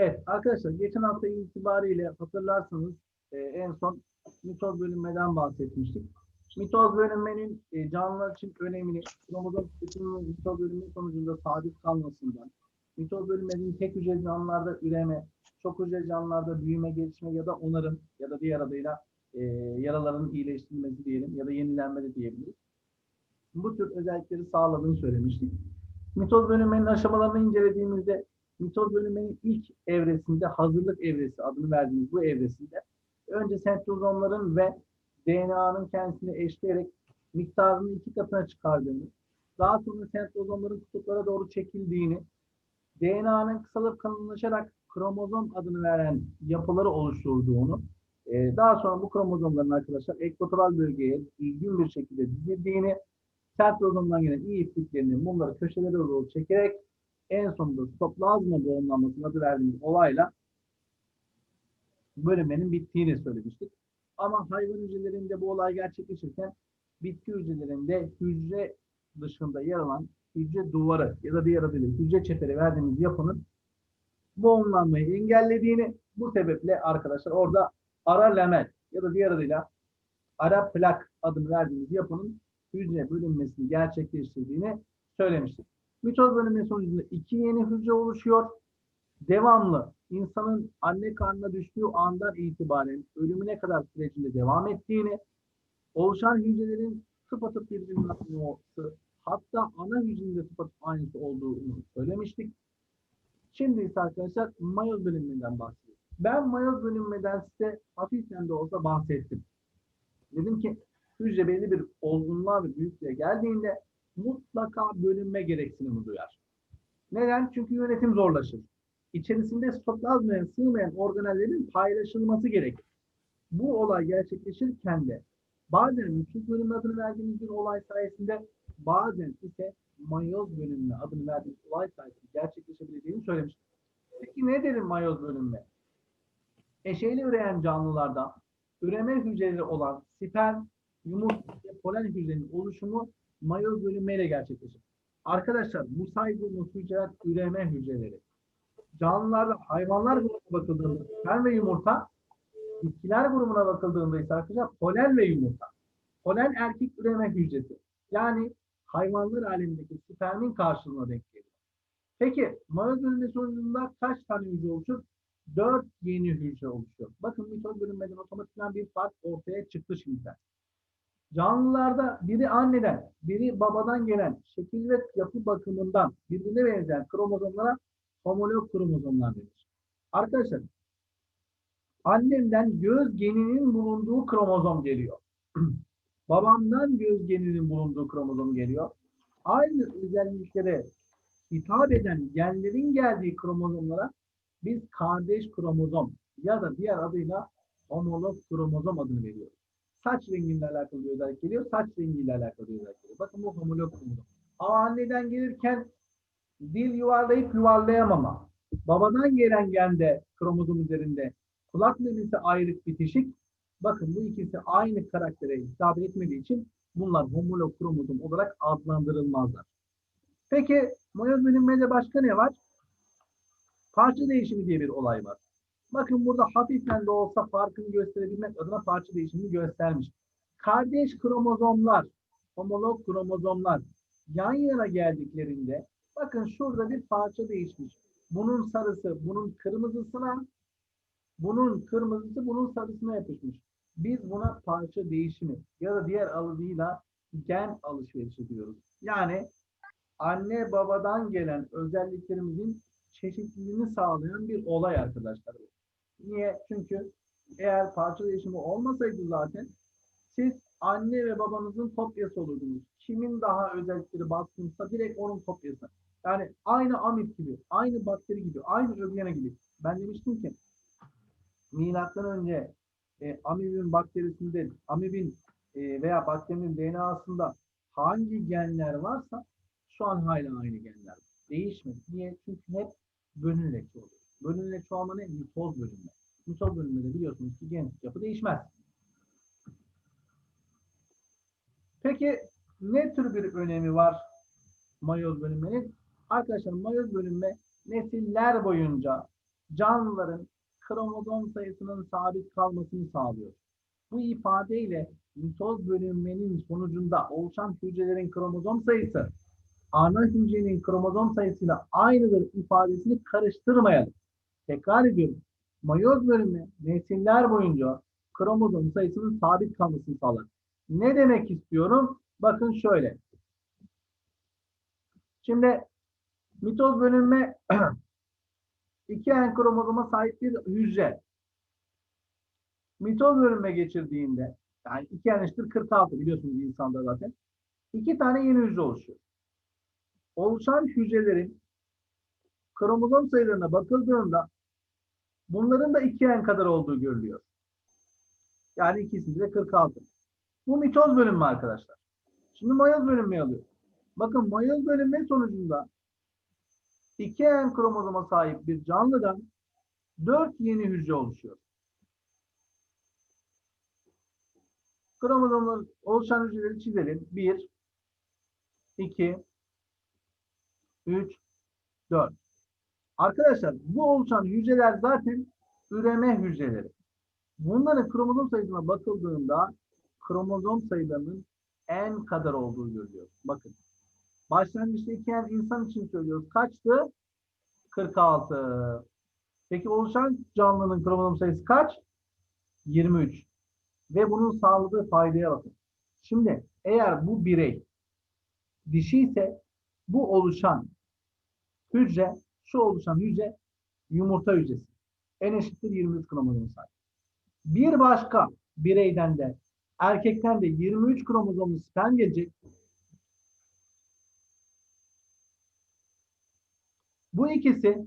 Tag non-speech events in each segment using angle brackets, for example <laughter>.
Evet arkadaşlar geçen hafta itibariyle hatırlarsanız e, en son mitoz bölünmeden bahsetmiştik. Mitoz bölünmenin e, canlılar için önemini, kromozom tüketiminin mitoz bölünme sonucunda sabit kalmasından, mitoz bölünmenin tek hücreli canlılarda üreme, çok hücreli canlılarda büyüme, gelişme ya da onarım ya da diğer adıyla e, yaraların iyileştirilmesi diyelim ya da yenilenme de diyebiliriz. Bu tür özellikleri sağladığını söylemiştik. Mitoz bölünmenin aşamalarını incelediğimizde mitoz bölünmenin ilk evresinde hazırlık evresi adını verdiğimiz bu evresinde önce sentrozomların ve DNA'nın kendisini eşleyerek miktarını iki katına çıkardığını, daha sonra sentrozomların kutuplara doğru çekildiğini, DNA'nın kısalıp kalınlaşarak kromozom adını veren yapıları oluşturduğunu, e, daha sonra bu kromozomların arkadaşlar ekvatoral bölgeye düzgün bir şekilde dizildiğini, sentrozomdan gelen iyi ipliklerini bunları köşelere doğru çekerek en sonunda stoplazma boğumlanmasının adı verdiğimiz olayla bölünmenin bittiğini söylemiştik. Ama hayvan hücrelerinde bu olay gerçekleşirken bitki hücrelerinde hücre dışında yer alan hücre duvarı ya da diğer adıyla hücre çeperi verdiğimiz yapının boğumlanmayı engellediğini bu sebeple arkadaşlar orada ara lamel ya da diğer adıyla ara plak adını verdiğimiz yapının hücre bölünmesini gerçekleştirdiğini söylemiştik. Mitoz bölünme sonucunda iki yeni hücre oluşuyor. Devamlı insanın anne karnına düştüğü andan itibaren ölümüne kadar sürecinde devam ettiğini, oluşan hücrelerin tıpatıp birbirinin olması, hatta ana hücrenin de tıpatıp aynısı olduğunu söylemiştik. Şimdi ise arkadaşlar mayoz bölünmeden bahsediyoruz. Ben mayoz bölünmeden size hafiften de olsa bahsettim. Dedim ki hücre belli bir olgunluğa ve büyüklüğe geldiğinde mutlaka bölünme gereksinimi duyar. Neden? Çünkü yönetim zorlaşır. İçerisinde stoplazmaya sığmayan organellerin paylaşılması gerekir. Bu olay gerçekleşirken de bazen mutluluk bölünme adını verdiğimiz bir olay sayesinde bazen ise mayoz bölünme adını verdiğimiz olay sayesinde gerçekleşebileceğini söylemiştim. Peki ne derim mayoz bölünme? Eşeğli üreyen canlılarda üreme hücreleri olan sperm, yumurta ve polen hücrelerinin oluşumu mayoz bölünmeyle gerçekleşir. Arkadaşlar bu saydığımız hücreler üreme hücreleri. Canlılarda hayvanlar grubuna bakıldığında sperm ve yumurta, bitkiler grubuna bakıldığında ise arkadaşlar polen ve yumurta. Polen erkek üreme hücresi. Yani hayvanlar alemindeki spermin karşılığına denk geliyor. Peki mayoz bölünme sonucunda kaç tane hücre oluşur? 4 yeni hücre oluşuyor. Bakın mitoz bölünmeden otomatikman bir fark ortaya çıktı şimdiden. Canlılarda biri anneden, biri babadan gelen şekil ve yapı bakımından birbirine benzeyen kromozomlara homolog kromozomlar denir. Arkadaşlar, annemden göz geninin bulunduğu kromozom geliyor. <clears throat> Babamdan göz geninin bulunduğu kromozom geliyor. Aynı özelliklere hitap eden genlerin geldiği kromozomlara biz kardeş kromozom ya da diğer adıyla homolog kromozom adını veriyoruz saç rengiyle alakalı bir özellik geliyor. Saç rengiyle alakalı bir özellik geliyor. Bakın bu homolog kromozom. Ama anneden gelirken dil yuvarlayıp yuvarlayamama. Babadan gelen gende kromozom üzerinde kulak memesi ayrık bitişik. Bakın bu ikisi aynı karaktere hitap etmediği için bunlar homolog kromozom olarak adlandırılmazlar. Peki mayoz bölünmede başka ne var? Parça değişimi diye bir olay var. Bakın burada hafiften de olsa farkını gösterebilmek adına parça değişimini göstermiş. Kardeş kromozomlar, homolog kromozomlar yan yana geldiklerinde bakın şurada bir parça değişmiş. Bunun sarısı bunun kırmızısına, bunun kırmızısı bunun sarısına yapışmış. Biz buna parça değişimi ya da diğer adıyla gen alışverişi diyoruz. Yani anne babadan gelen özelliklerimizin çeşitliliğini sağlayan bir olay arkadaşlar. Niye? Çünkü eğer parça değişimi olmasaydı zaten siz anne ve babanızın kopyası olurdunuz. Kimin daha özellikleri baskınsa direkt onun kopyası. Yani aynı amip gibi, aynı bakteri gibi, aynı ögene gibi. Ben demiştim ki milattan önce e, amibin bakterisinde, amibin e, veya bakterinin DNA'sında hangi genler varsa şu an hala aynı genler. Değişmedi. Niye? Çünkü hep bölünerek oluyor. Bölünme çoğalma ne? Mitoz bölünme. Mitoz bölünmede biliyorsunuz ki genetik yapı değişmez. Peki ne tür bir önemi var mayoz bölünmenin? Arkadaşlar mayoz bölünme nesiller boyunca canlıların kromozom sayısının sabit kalmasını sağlıyor. Bu ifadeyle mitoz bölünmenin sonucunda oluşan hücrelerin kromozom sayısı ana hücrenin kromozom sayısıyla aynıdır ifadesini karıştırmayalım. Tekrar ediyorum. Mayoz bölünme nesiller boyunca kromozom sayısının sabit kalmasını sağlar. Ne demek istiyorum? Bakın şöyle. Şimdi mitoz bölünme <clears throat> iki en kromozoma sahip bir hücre. Mitoz bölünme geçirdiğinde yani iki en eşittir 46 biliyorsunuz insanda zaten. iki tane yeni hücre oluşuyor. Oluşan hücrelerin kromozom sayılarına bakıldığında bunların da iki en kadar olduğu görülüyor. Yani ikisinde de 46. Bu mitoz bölünme arkadaşlar. Şimdi mayoz bölünmeyi alıyor. Bakın mayoz bölünme sonucunda iki en kromozoma sahip bir canlıdan dört yeni hücre oluşuyor. Kromozomlar oluşan hücreleri çizelim. 1, 2, 3, 4. Arkadaşlar bu oluşan hücreler zaten üreme hücreleri. Bunların kromozom sayısına bakıldığında kromozom sayılarının en kadar olduğu görülüyor. Bakın. Başlangıçta iken insan için söylüyoruz. Kaçtı? 46. Peki oluşan canlının kromozom sayısı kaç? 23. Ve bunun sağladığı faydaya bakın. Şimdi eğer bu birey dişi ise bu oluşan hücre, şu oluşan hücre yumurta hücresi. En eşittir 23 kromozom sahip. Bir başka bireyden de erkekten de 23 kromozomlu sperm gelecek. Bu ikisi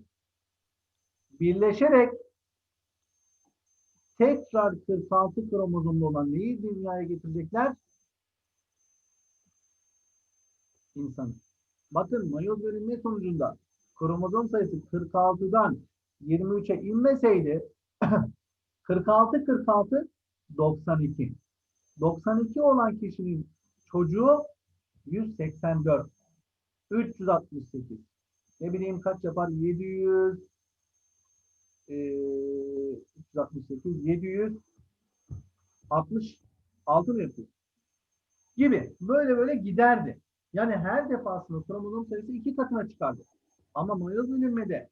birleşerek tekrar 46 kromozomlu olan neyi dünyaya getirecekler? İnsanı. Bakın mayoz bölünme sonucunda kromozom sayısı 46'dan 23'e inmeseydi 46 46 92. 92 olan kişinin çocuğu 184. 368. Ne bileyim kaç yapar? 700 e, 368 766 mı yapıyor? Gibi. Böyle böyle giderdi. Yani her defasında kromozom sayısı iki katına çıkardı. Ama mayoz bölünmede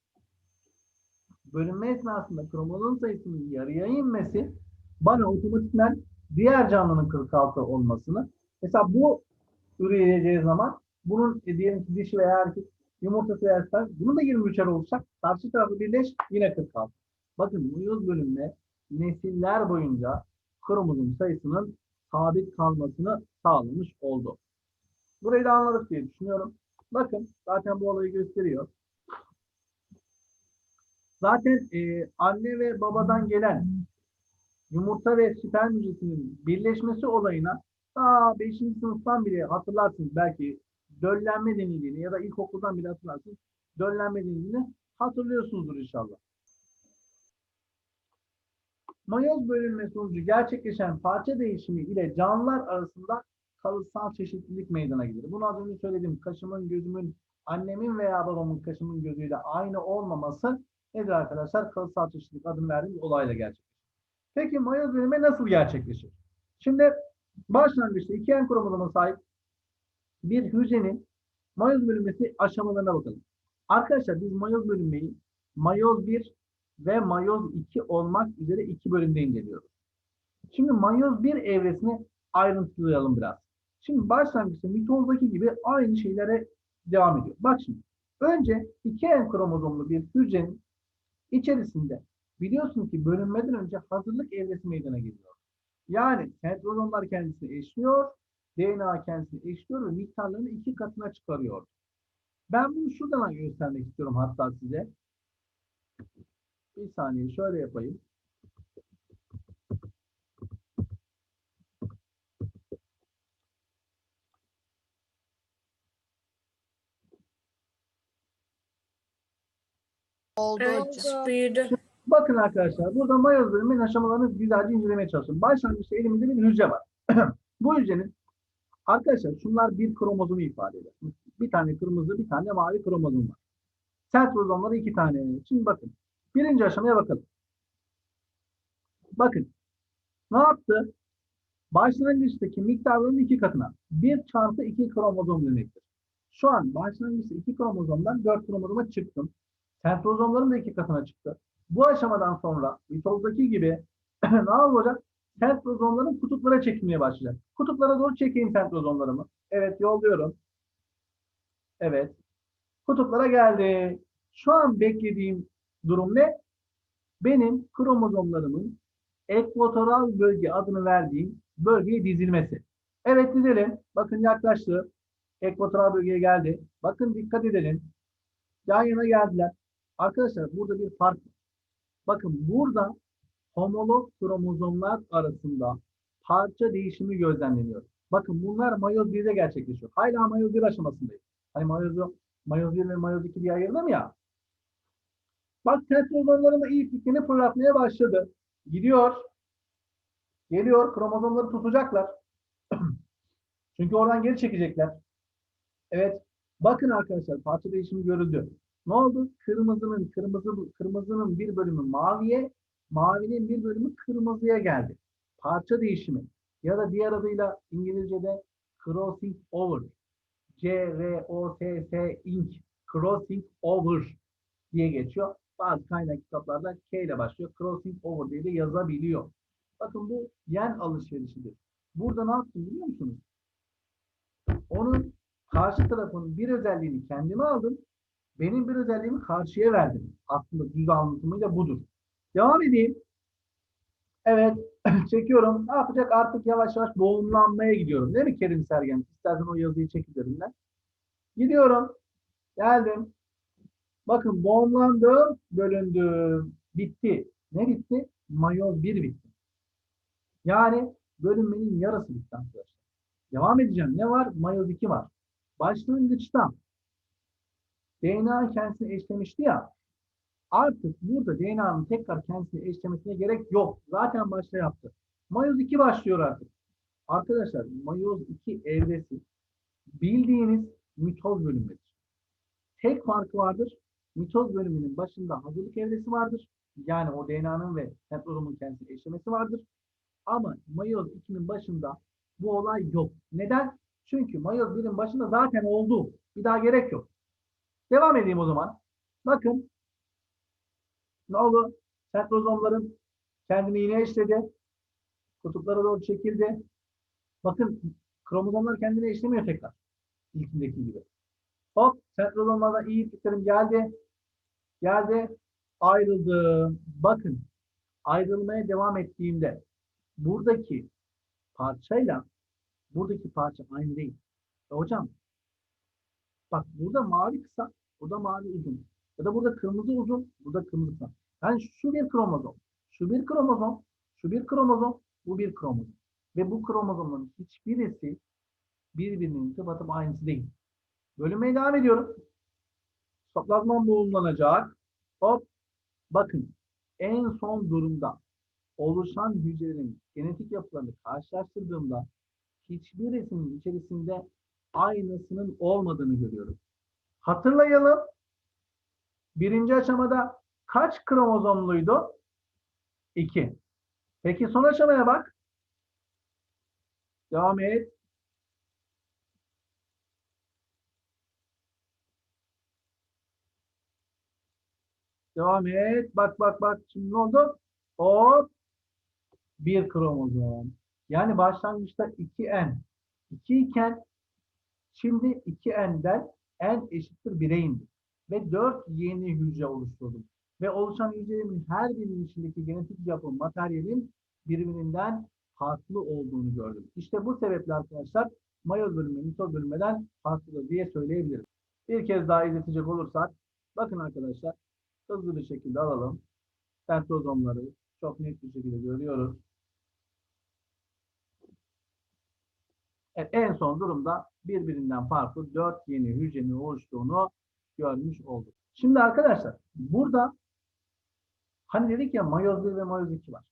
bölünme esnasında kromozom sayısının yarıya inmesi bana otomatikmen diğer canlının 46 olmasını mesela bu üreyeceği zaman bunun e, diyelim ki dişi veya erkek yumurtası veya sperm bunun da 23'er olacak. Karşı tarafı birleş yine 46. Bakın mayoz bölünme nesiller boyunca kromozom sayısının sabit kalmasını sağlamış oldu. Burayı da anladık diye düşünüyorum. Bakın zaten bu olayı gösteriyor. Zaten e, anne ve babadan gelen yumurta ve sperm hücresinin birleşmesi olayına daha 5. sınıftan bile hatırlarsınız belki döllenme denildiğini ya da ilkokuldan bile hatırlarsınız. Döllenme denildiğini hatırlıyorsunuzdur inşallah. Mayoz bölünme sonucu gerçekleşen parça değişimi ile canlılar arasında kalıtsal çeşitlilik meydana gelir. Bunu az önce söyledim. Kaşımın, gözümün, annemin veya babamın kaşımın gözüyle aynı olmaması nedir arkadaşlar? Kalıtsal çeşitlilik adını verdiğim bir olayla gerçekleşir. Peki mayoz bölünme nasıl gerçekleşir? Şimdi başlangıçta iki en kromozoma sahip bir hücrenin mayoz bölünmesi aşamalarına bakalım. Arkadaşlar biz mayoz bölünmeyi mayoz 1 ve mayoz 2 olmak üzere iki bölümde inceliyoruz. Şimdi mayoz 1 evresini ayrıntılayalım biraz. Şimdi başlangıçta mitozdaki gibi aynı şeylere devam ediyor. Bak şimdi. Önce iki en kromozomlu bir hücrenin içerisinde biliyorsun ki bölünmeden önce hazırlık evresi meydana geliyor. Yani sentrozomlar kendisini eşliyor, DNA kendisini eşliyor ve miktarlarını iki katına çıkarıyor. Ben bunu şuradan göstermek istiyorum hatta size. Bir saniye şöyle yapayım. Oldu Evet, hocam. büyüdü. Bakın arkadaşlar burada mayoz bölümünün aşamalarını güzelce incelemeye çalışıyorum. Başlangıçta elimizde bir hücre var. <clears throat> Bu hücrenin arkadaşlar şunlar bir kromozomu ifade eder. Bir tane kırmızı bir tane mavi kromozom var. Sentrozomları iki tane. Şimdi bakın Birinci aşamaya bakalım. Bakın. Ne yaptı? Başlangıçtaki miktarların iki katına. 1 çarpı 2 kromozom demektir. Şu an başlangıçta 2 kromozomdan 4 kromozoma çıktım. Sentrozomların da iki katına çıktı. Bu aşamadan sonra mitozdaki gibi <clears throat> ne olacak? Sentrozomların kutuplara çekilmeye başlayacak. Kutuplara doğru çekeyim sentrozomlarımı. Evet yolluyorum. Evet. Kutuplara geldi. Şu an beklediğim durum ne? Benim kromozomlarımın ekvatoral bölge adını verdiğim bölgeye dizilmesi. Evet dizelim. Bakın yaklaştı. Ekvatoral bölgeye geldi. Bakın dikkat edelim. Yan yana geldiler. Arkadaşlar burada bir fark var. Bakın burada homolog kromozomlar arasında parça değişimi gözlemleniyor. Bakın bunlar mayoz 1'de gerçekleşiyor. Hala mayoz 1 aşamasındayız. Hani mayozu mayoz 1 ve mayoz 2 diye ayırdım ya. Bak sentrozomların da iyi fikrini fırlatmaya başladı. Gidiyor. Geliyor. Kromozomları tutacaklar. <clears throat> Çünkü oradan geri çekecekler. Evet. Bakın arkadaşlar parça değişimi görüldü. Ne oldu? Kırmızının kırmızı kırmızının bir bölümü maviye, mavinin bir bölümü kırmızıya geldi. Parça değişimi ya da diğer adıyla İngilizce'de crossing over. C R O S S ink crossing over diye geçiyor. Bazı kaynak kitaplarda K ile başlıyor. Crossing over diye de yazabiliyor. Bakın bu yen alışverişidir. Burada ne yaptım biliyor musunuz? Onun karşı tarafın bir özelliğini kendime aldım. Benim bir özelliğimi karşıya verdim. Aslında düz anlatımıyla budur. Devam edeyim. Evet. <clears throat> Çekiyorum. Ne yapacak? Artık yavaş yavaş boğumlanmaya gidiyorum. Değil mi Kerim Sergen? İstersen o yazıyı çek üzerinden. Gidiyorum. Geldim. Bakın boğumlandım, bölündüm. Bitti. Ne bitti? Mayoz 1 bitti. Yani bölünmenin yarısı bitti arkadaşlar. Devam edeceğim. Ne var? Mayoz 2 var. Başlangıçta DNA kendisini eşlemişti ya. Artık burada DNA'nın tekrar kendisini eşlemesine gerek yok. Zaten başta yaptı. Mayoz 2 başlıyor artık. Arkadaşlar mayoz 2 evresi bildiğiniz mitoz bölümüdür. Tek farkı vardır. Mitoz bölümünün başında hazırlık evresi vardır. Yani o DNA'nın ve sentrozomun kendisini eşlemesi vardır. Ama mayoz 2'nin başında bu olay yok. Neden? Çünkü mayoz 1'in başında zaten oldu. Bir daha gerek yok. Devam edeyim o zaman. Bakın. Ne oldu? Sentrozomların kendini yine eşledi. Kutuplara doğru çekildi. Bakın kromozomlar kendini eşlemiyor tekrar. İlkindeki gibi. Hop sentrozomlardan iyi fikrim geldi. Geldi. Ayrıldı. Bakın ayrılmaya devam ettiğimde buradaki parçayla buradaki parça aynı değil. E hocam bak burada mavi kısa, burada mavi uzun. Ya da burada kırmızı uzun, burada kırmızı kısa. Yani şu bir kromozom, şu bir kromozom, şu bir kromozom, bu bir kromozom. Ve bu kromozomların hiçbirisi birbirinin tıpatıp aynısı değil. Bölünmeye devam ediyorum. Toplazmam boğumlanacak. Hop. Bakın. En son durumda oluşan hücrelerin genetik yapılarını karşılaştırdığımda hiçbirisinin içerisinde aynısının olmadığını görüyoruz. Hatırlayalım. Birinci aşamada kaç kromozomluydu? 2. Peki son aşamaya bak. Devam et. Devam et. Bak bak bak. Şimdi ne oldu? Hop. Bir kromozom. Yani başlangıçta 2N. 2 iken şimdi 2N'den N eşittir 1'e indi. Ve 4 yeni hücre oluşturdum. Ve oluşan hücrelerin her birinin içindeki genetik yapı, materyalin birbirinden farklı olduğunu gördüm. İşte bu sebeple arkadaşlar mayoz bölünme, mitoz bölünmeden farklıdır diye söyleyebilirim. Bir kez daha izletecek olursak, bakın arkadaşlar, hızlı bir şekilde alalım. Sentrozomları çok net bir şekilde görüyoruz. Evet, en son durumda birbirinden farklı 4 yeni hücrenin oluştuğunu görmüş olduk. Şimdi arkadaşlar burada hani dedik ya mayoz 1 ve mayoz 2 var.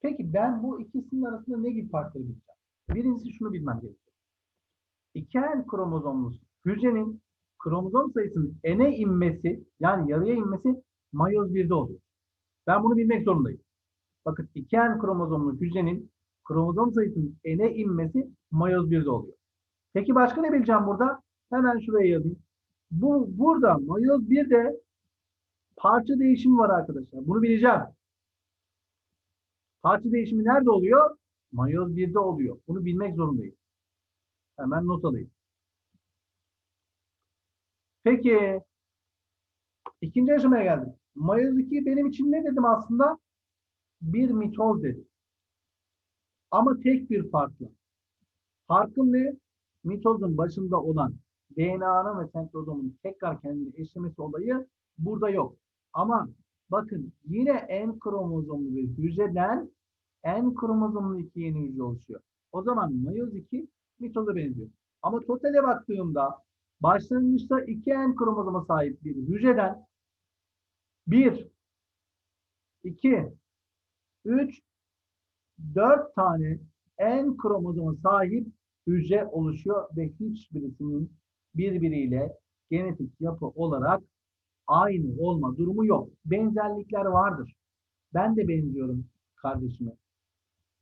Peki ben bu ikisinin arasında ne gibi farkları bileceğim? Birincisi şunu bilmem gerekiyor. 2N kromozomlu hücrenin kromozom sayısının N'e inmesi yani yarıya inmesi mayoz 1'de oluyor. Ben bunu bilmek zorundayım. Bakın 2N kromozomlu hücrenin kromozom sayısının N'e inmesi mayoz 1'de oluyor. Peki başka ne bileceğim burada? Hemen şuraya yazayım. Bu burada mayoz 1'de parça değişimi var arkadaşlar. Bunu bileceğim. Parça değişimi nerede oluyor? Mayoz 1'de oluyor. Bunu bilmek zorundayım. Hemen not alayım. Peki ikinci aşamaya geldim. Mayoz 2 benim için ne dedim aslında? Bir mitoz dedim. Ama tek bir farkla. Farkım ne? Mitozun başında olan DNA'nın ve sentrozomun tekrar kendini eşlemesi olayı burada yok. Ama bakın yine N kromozomlu bir hücreden N kromozomlu iki yeni hücre oluşuyor. O zaman mayoz 2 mitoza benziyor. Ama totale baktığımda başlangıçta 2 N kromozoma sahip bir hücreden 1, 2, 3, 4 tane N kromozoma sahip hücre oluşuyor ve hiçbirisinin birbiriyle genetik yapı olarak aynı olma durumu yok. Benzerlikler vardır. Ben de benziyorum kardeşime.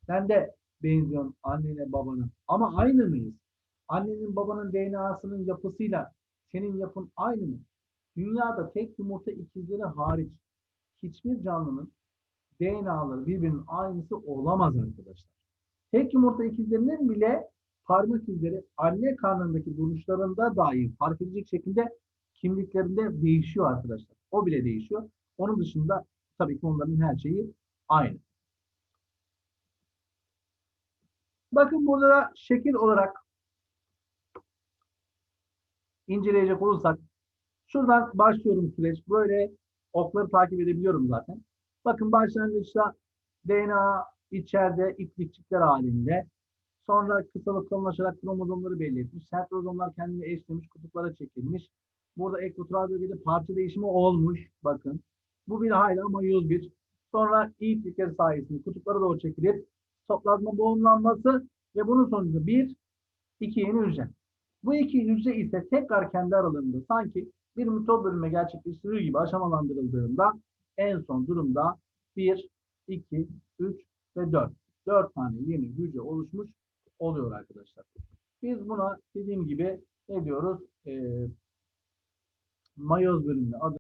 Sen de benziyorsun annene babana. Ama aynı mıyız? Annenin babanın DNA'sının yapısıyla senin yapın aynı mı? Dünyada tek yumurta ikizleri hariç hiçbir canlının DNA'ları birbirinin aynısı olamaz arkadaşlar. Tek yumurta ikizlerinin bile parmak izleri anne karnındaki duruşlarında dahi fark edecek şekilde kimliklerinde değişiyor arkadaşlar. O bile değişiyor. Onun dışında tabii ki onların her şeyi aynı. Bakın burada da şekil olarak inceleyecek olursak şuradan başlıyorum süreç. Böyle okları takip edebiliyorum zaten. Bakın başlangıçta DNA içeride iplikçikler halinde. Sonra kısalık kalınlaşarak kromozomları belli etmiş. Sentrozomlar kendini eşlemiş, kutuplara çekilmiş. Burada ekvatoral bölgede parça değişimi olmuş. Bakın. Bu bir hala mayoz bir. Sonra iyi iplikleri sayesinde kutuplara doğru çekilip toplazma boğumlanması ve bunun sonucunda bir, iki yeni hücre. Bu iki hücre ise tekrar kendi aralarında sanki bir mitoz bölünme gerçekleştirir gibi aşamalandırıldığında en son durumda 1, 2, 3 ve 4. 4 tane yeni hücre oluşmuş oluyor arkadaşlar. Biz buna dediğim gibi ne diyoruz? Ee, mayoz bölümü adı